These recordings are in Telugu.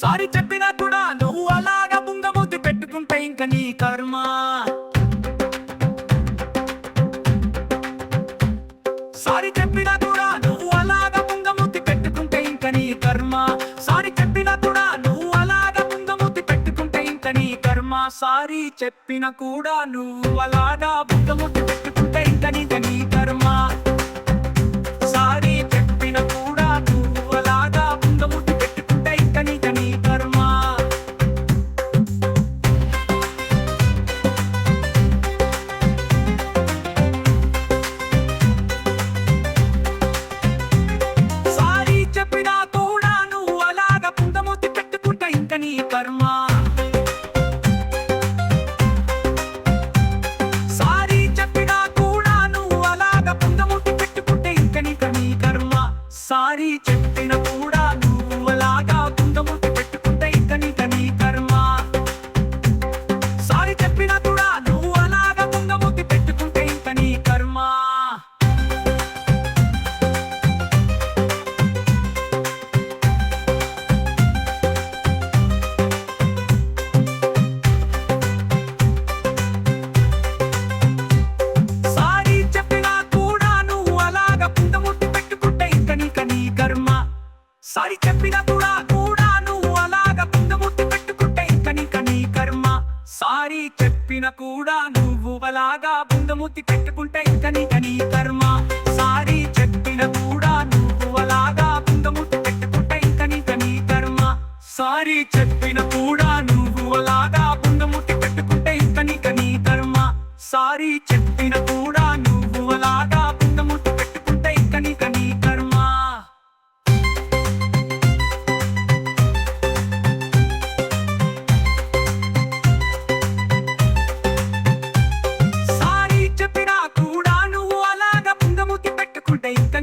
సారీ చెప్పినా కూడా నువ్వు అలాగా బుంగమూతి పెట్టుకుంటే ఇంక నీ కర్మ. సారీ చెప్పినా కూడా నువ్వు అలాగా బుంగమూతి పెట్టుకుంటే ఇంక నీ కర్మ. సారీ చెప్పినా కూడా నువ్వు అలాగా బుంగమూతి పెట్టుకుంటే ఇంక నీ కర్మ. సారీ చెప్పినా కూడా నువ్వు అలాగా బుంగమూతి పెట్టుకుంటే ఇంక నీ కర్మ. పెట్టుకుంటే ఇంక నీ కర్మ సారీ చెప్పినా కూడా కూడా నువ్వు అలాగ పుంగముట్టి పెట్టుకుంటే ఇంక నీక నీ కర్మ. సారీ చెప్పిన కూడా నువ్వు అలాగా బుందముత్తి పెట్టుకుంటే ఇంక నీక నీ కర్మ. సారీ చెప్పిన కూడా నువ్వు అలాగా బుందముత్తి పెట్టుకుంటే ఇంక నీక నీ కర్మ. సారీ చెప్పిన కూడా నువ్వు అలాగా బుందముత్తి పెట్టుకుంటే ఇంక నీక నీ కర్మ. సారీ చెప్పిన కూడా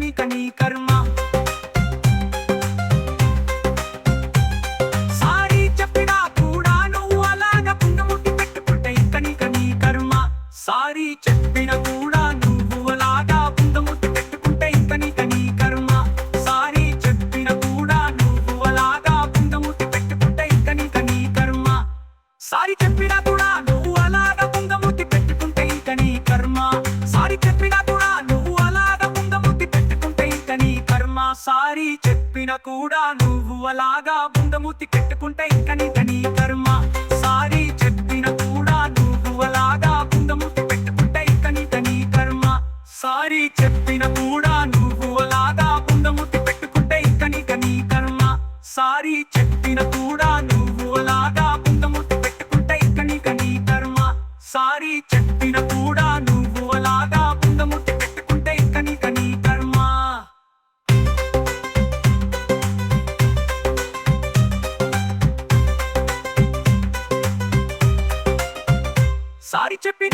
పెట్టుకుంటే నీ కర్మ. సారీ చెప్పినా కూడా నువ్వు అలాగా పుంగముట్టి పెట్టుకుంటే ఇంక నీ కర్మ. సారీ చెప్పిన కూడా నువ్వు అలాగా పుంగముతి పెట్టుకుంటే ఇంక నీ కర్మ. సారీ చెప్పిన కూడా నువ్వు అలాగా పుంగముతి పెట్టుకుంటే ఇంక నీ కర్మ. సారీ చెప్పినా కూడా నువ్వు పెట్టుకుంటే నీ కర్మ. సారీ చెప్పినా పుట్టిన కూడా నువ్వు అలాగా బుందమూతి పెట్టుకుంటే ఇంక నీ కర్మ. సారీ చెప్పిన కూడా నువ్వు అలాగా బుందమూతి పెట్టుకుంటే ఇంక నీ కర్మ. సారీ చెప్పిన కూడా నువ్వు అలాగా బుందమూతి పెట్టుకుంటే ఇంక నీ కర్మ. సారీ చెప్పిన కూడా chippy.